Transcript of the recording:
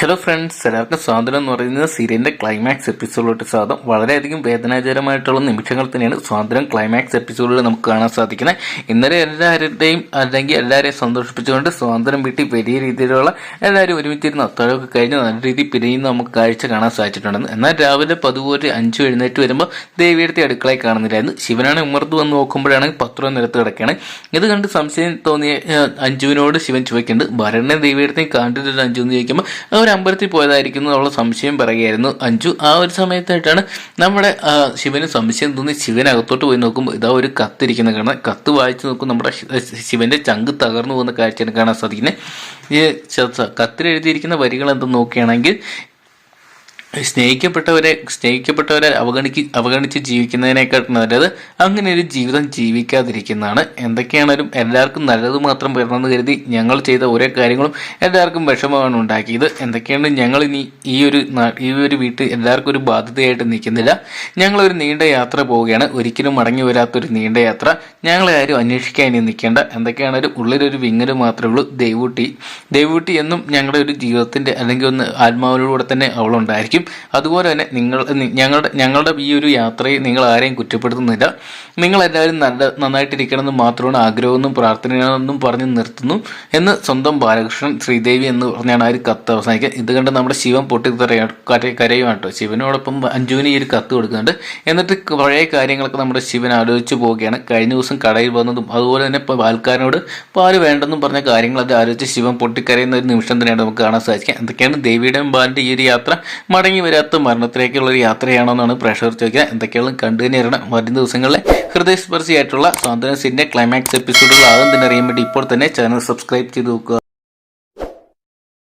Hello friends എല്ലാവർക്കും സ്വാതന്ത്ര്യം എന്ന് പറയുന്നത് സീരിയലിന്റെ ക്ലൈമാക്സ് എപ്പിസോഡിലോട്ട് സ്വാഗതം. വളരെയധികം വേദനാജനമായിട്ടുള്ള നിമിഷങ്ങൾ തന്നെയാണ് സ്വാതന്ത്ര്യം ക്ലൈമാക്സ് എപ്പിസോഡിൽ നമുക്ക് കാണാൻ സാധിക്കുന്നത്. ഇന്നലെ എല്ലാവരുടെയും അല്ലെങ്കിൽ എല്ലാവരെയും സന്തോഷിപ്പിച്ചുകൊണ്ട് സ്വാതന്ത്ര്യം വീട്ടിൽ വലിയ രീതിയിലുള്ള എല്ലാവരും ഒരുമിച്ചിരുന്ന് അത്താഴമൊക്കെ കഴിഞ്ഞ് നല്ല രീതിയിൽ പിരിയുന്ന നമുക്ക് കാഴ്ച കാണാൻ സാധിച്ചിട്ടുണ്ടെന്ന് എന്നാൽ രാവിലെ പതുപോലെ അഞ്ചു എഴുന്നേറ്റ് വരുമ്പോൾ ദേവിയെടുത്ത് അടുക്കളയിൽ കാണുന്നില്ലായിരുന്നു. ശിവനാണ് ഉമർത്ത് വന്ന് നോക്കുമ്പോഴാണ് പത്രം നിരത്ത് കിടക്കുകയാണ് ഇത് കണ്ട് സംശയം തോന്നിയ അഞ്ജുവിനോട് ശിവൻ ചോദിക്കുന്നുണ്ട് ഭരണ ദേവിയുടെ കണ്ടിട്ടില്ല അഞ്ചു എന്ന് ചോദിക്കുമ്പോൾ അവർ അമ്പലത്തിൽ പോയതായിരിക്കുന്നു എന്നുള്ള സംശയം പറയുകയായിരുന്നു അഞ്ചു ആ ഒരു സമയത്തായിട്ടാണ് നമ്മുടെ ശിവന് സംശയം തോന്നി. ശിവൻ അകത്തോട്ട് പോയി നോക്കുമ്പോൾ ഇതാ ഒരു കത്തിരിക്കുന്ന കാണാൻ കത്ത് വായിച്ചു നോക്കും നമ്മുടെ ശിവന്റെ ചങ്ക് തകർന്നു പോകുന്ന കാഴ്ചയാണ് കാണാൻ സാധിക്കുന്നത്. ഈ കത്തിൽ എഴുതിയിരിക്കുന്ന വരികൾ എന്തെന്ന് നോക്കുകയാണെങ്കിൽ സ്നേഹിക്കപ്പെട്ടവരെ സ്നേഹിക്കപ്പെട്ടവരെ അവഗണിക്ക് അവഗണിച്ച് ജീവിക്കുന്നതിനേക്കാൾ നല്ലത് അങ്ങനെ ഒരു ജീവിതം ജീവിക്കാതിരിക്കുന്നതാണ്. എന്തൊക്കെയാണേലും എല്ലാവർക്കും നല്ലത് മാത്രം വരണമെന്ന് കരുതി ഞങ്ങൾ ചെയ്ത ഓരോ കാര്യങ്ങളും എല്ലാവർക്കും വിഷമമാണ് ഉണ്ടാക്കിയത്. എന്തൊക്കെയാണ് ഞങ്ങൾ ഇനി ഈ ഒരു ഈ ഒരു വീട്ടിൽ എല്ലാവർക്കും ഒരു ബാധ്യതയായിട്ട് നിൽക്കുന്നില്ല. ഞങ്ങളൊരു നീണ്ട യാത്ര പോവുകയാണ്. ഒരിക്കലും മടങ്ങി വരാത്തൊരു നീണ്ട യാത്ര. ഞങ്ങളെ ആരും അന്വേഷിക്കാൻ ഇനി നിൽക്കേണ്ട. എന്തൊക്കെയാണേലും ഉള്ളിലൊരു വിങ്ങൽ മാത്രമേ ഉള്ളൂ. ദൈവൂട്ടി ദൈവൂട്ടി എന്നും ഞങ്ങളുടെ ഒരു ജീവിതത്തിന്റെ അല്ലെങ്കിൽ ഒന്ന് ആത്മാവിലൂടെ തന്നെ അവളുണ്ടായിരിക്കും. അതുപോലെ തന്നെ നിങ്ങൾ ഞങ്ങളുടെ ഞങ്ങളുടെ ഈ ഒരു യാത്രയെ നിങ്ങൾ ആരെയും കുറ്റപ്പെടുത്തുന്നില്ല. നിങ്ങൾ എല്ലാവരും നല്ല നന്നായിട്ടിരിക്കണമെന്ന് മാത്രമാണ് ആഗ്രഹമെന്നും പ്രാർത്ഥനയാണെന്നും പറഞ്ഞ് നിർത്തുന്നു എന്ന് സ്വന്തം ബാലകൃഷ്ണൻ ശ്രീദേവി എന്ന് പറഞ്ഞാണ് ആ ഒരു കത്ത് അവസാനിക്കുക. ഇത് കണ്ട് നമ്മുടെ ശിവൻ പൊട്ടി കര- കരയുമാണ് കേട്ടോ. ശിവനോടൊപ്പം അഞ്ജുവിന് ഈ ഒരു കത്ത് കൊടുക്കുന്നുണ്ട്. എന്നിട്ട് പഴയ കാര്യങ്ങളൊക്കെ നമ്മുടെ ശിവൻ ആലോചിച്ച് പോവുകയാണ്. കഴിഞ്ഞ ദിവസം കടയിൽ വന്നതും അതുപോലെ തന്നെ ഇപ്പോൾ ആൾക്കാരോട് പാൽ വേണ്ടെന്നും പറഞ്ഞ കാര്യങ്ങളൊക്കെ ആലോചിച്ച് ശിവൻ പൊട്ടിക്കരയുന്ന ഒരു നിമിഷം തന്നെയാണ് നമുക്ക് കാണാൻ സാധിക്കുക. എന്തൊക്കെയാണ് ദേവിയുടെയും ബാലിന്റെ ഈ ഒരു യാത്ര? മടങ്ങി വരാത്ത മരണത്തിലേക്കുള്ള ഒരു യാത്രയാണോ എന്നാണ് പ്രേക്ഷകർ ചോദിക്കുക. എന്തൊക്കെയാണ് കണ്ടു തന്നെയാണ് വരും ദിവസങ്ങളിലെ ഹൃദയസ്പർശിയായിട്ടുള്ള സ്വാതന്ത്ര്യ സിന്റെ ക്ലൈമാക്സ് എപ്പിസോഡുകൾ ആകും തന്നെ അറിയാൻ വേണ്ടി ഇപ്പോൾ തന്നെ ചാനൽ സബ്സ്ക്രൈബ് ചെയ്ത് നോക്കുക.